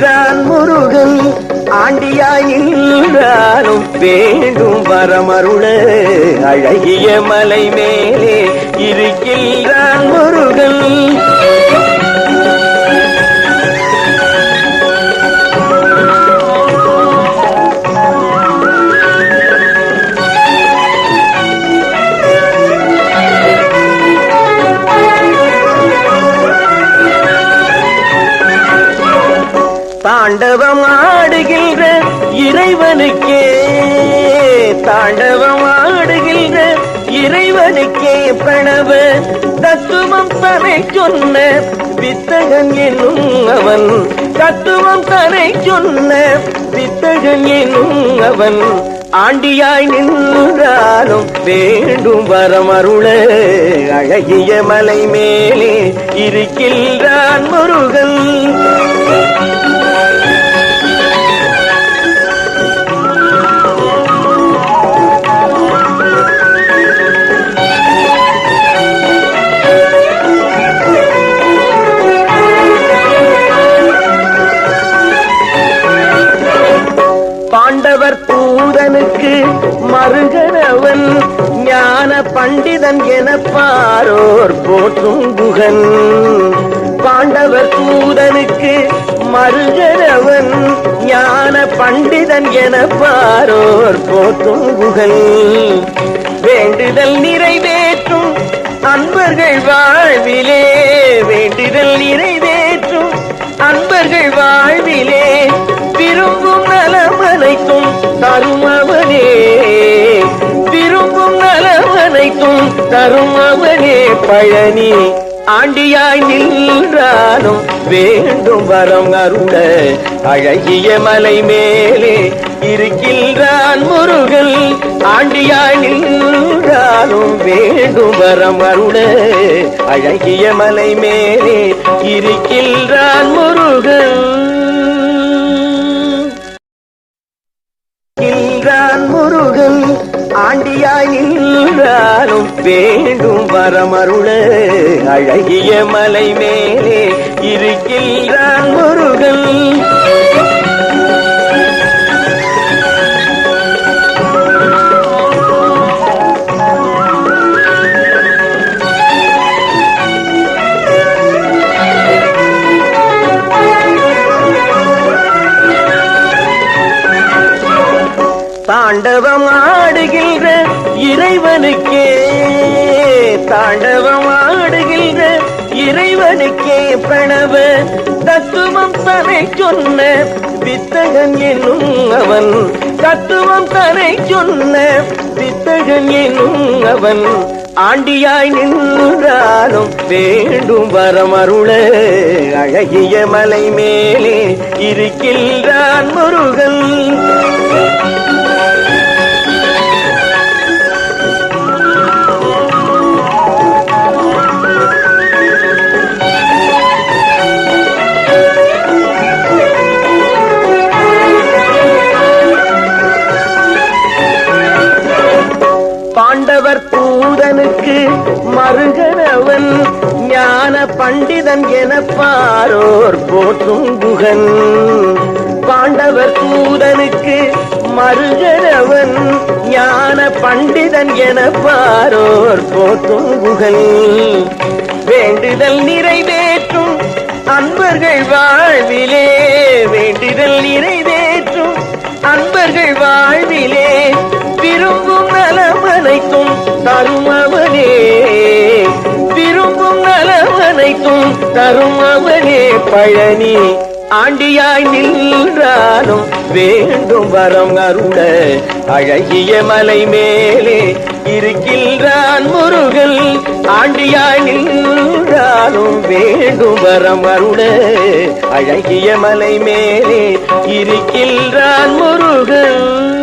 நின்றான் முருகன். ஆண்டியாய் நின்றாலும் வேண்டும் வரமருள. அழகிய மலை மேலே இருக்கின்றான் முருகன். தாண்டவம் ஆடுகின்ற இறைவனுக்கே தாண்டவம் ஆடுகின்ற இறைவனுக்கே பிரணவ தத்துவம் தரை சொன்ன வித்தகன் என்னும் அவன் தத்துவம் தரை சொன்ன வித்தகன் என்னும் அவன். ஆண்டியாய் நின்றாலும் வேண்டும் வரமருள அழகிய மலை மேலே இருக்கின்றான் முருகன். ஆண்டவர் தூதனுக்கு மருகனவன் ஞான பண்டிதன் என பாரோர் போற்றும் புகன். பாண்டவர் தூதனுக்கு மருகனவன் ஞான பண்டிதன் என பாரோர் போற்றும் புகன். வேண்டுதல் நிறைவேற்றும் அன்பர்கள் வாழ்விலே வேண்டுதல் நிறைவேற்றும் அன்பர்கள் தரும் அவனே. விரும்பும் நலமனைத்தும் தரும் அவனே. பழனி ஆண்டியாய் நின்றாலும் வேண்டும் வரம் அருள. அழகிய மலை மேலே இருக்கின்றான் முருகன். ஆண்டியாய் நின்றாலும் வேண்டும் வரம் அருள. அழகிய மலை மேலே இருக்கின்றான் முருகன். நின்றான் முருகன். ஆண்டியாய் நின்றாலும் வேண்டும் வரமருள. அழகிய மலை மேலே இருக்கின்றான் தாண்டவம் ஆடுகின்ற இறைவனுக்கே தாண்டவம் ஆடுகின்ற இறைவனுக்கே பிரணவ தத்துவம் தரை சொன்ன வித்தகன் என்னும் அவன் தத்துவம் தரை சொன்ன வித்தகன் என்னும் அவன். ஆண்டியாய் நின்றாலும் வேண்டும் வரமருள அழகிய மலை மேலே இருக்கின்றான் முருகன். ஆண்டவர் தூதனுக்கு மருகனவன் ஞான பண்டிதன் என பாரோர் போற்றும் குகன். பாண்டவர் தூதனுக்கு மருகனவன் ஞான பண்டிதன் என பாரோர் போற்றும் குகன். வேண்டுதல் நிறைவேற்றும் அன்பர்கள் வாழ்விலே வேண்டுதல் நிறைவேற்றும் அன்பர்கள் வாழ்விலே விரும்பும் நலமனைத்தும் தரும் அவனே. விரும்பும் நலமனைத்தும் தரும் அவனே. பழனி ஆண்டியாய் நின்றாலும் வேண்டும் வரம் அருள. அழகிய மலை மேலே இருக்கின்றான் முருகன். ஆண்டியாய் நின்றாலும் வேண்டும் வரம் அருள. அழகிய மலை மேலே இருக்கின்றான் முருகன்.